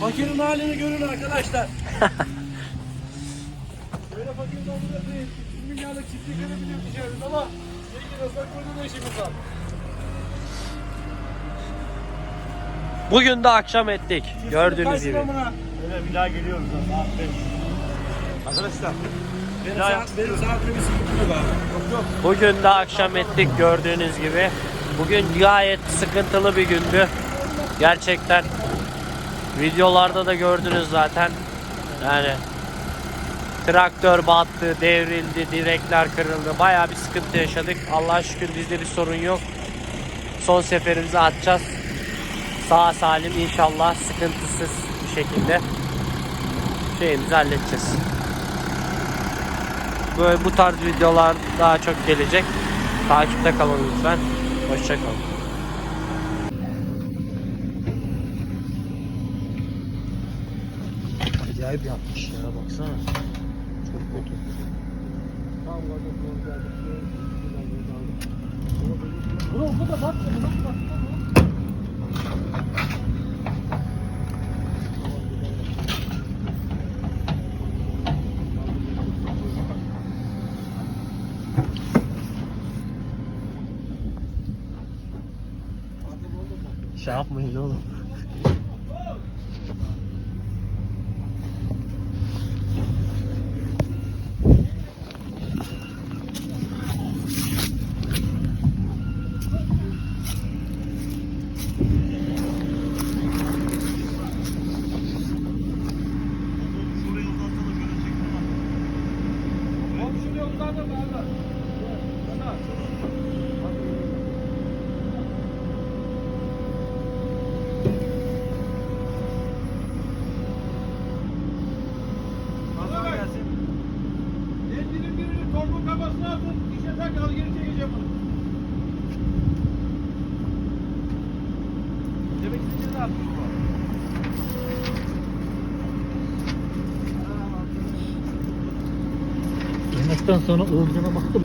Fakirin halini görün arkadaşlar. Böyle fakir olduğunda değil. 300 milyarlık çiftlik edebiliyor dışarıda ama zengin olsak burada da işimiz var. Bugün de akşam ettik. Gördüğünüz gibi. Öyle bir daha geliyoruz. Saat 5. Arkadaşlar. Benim, saat, benim saatte bir sıkıntı yok abi. Yok yok. Bugün de akşam ettik gördüğünüz gibi. Bugün gayet sıkıntılı bir gündü. Gerçekten videolarda da gördünüz zaten. Yani traktör battı, devrildi, direkler kırıldı. Bayağı bir sıkıntı yaşadık. Allah'a şükür bizde bir sorun yok. Son seferimizi atacağız. Sağ salim inşallah sıkıntısız bir şekilde şeyimizi halledeceğiz. Böyle bu tarz videolar daha çok gelecek. Takipte kalın lütfen. Hoşçakalın. Acayip yapmış ya baksana. Çok kötü. Tamam gaza doğru geldik. Buna bu da bak. Bak bak. Şey yapmayın oğlum. Yemekten sonra ırzına baktım.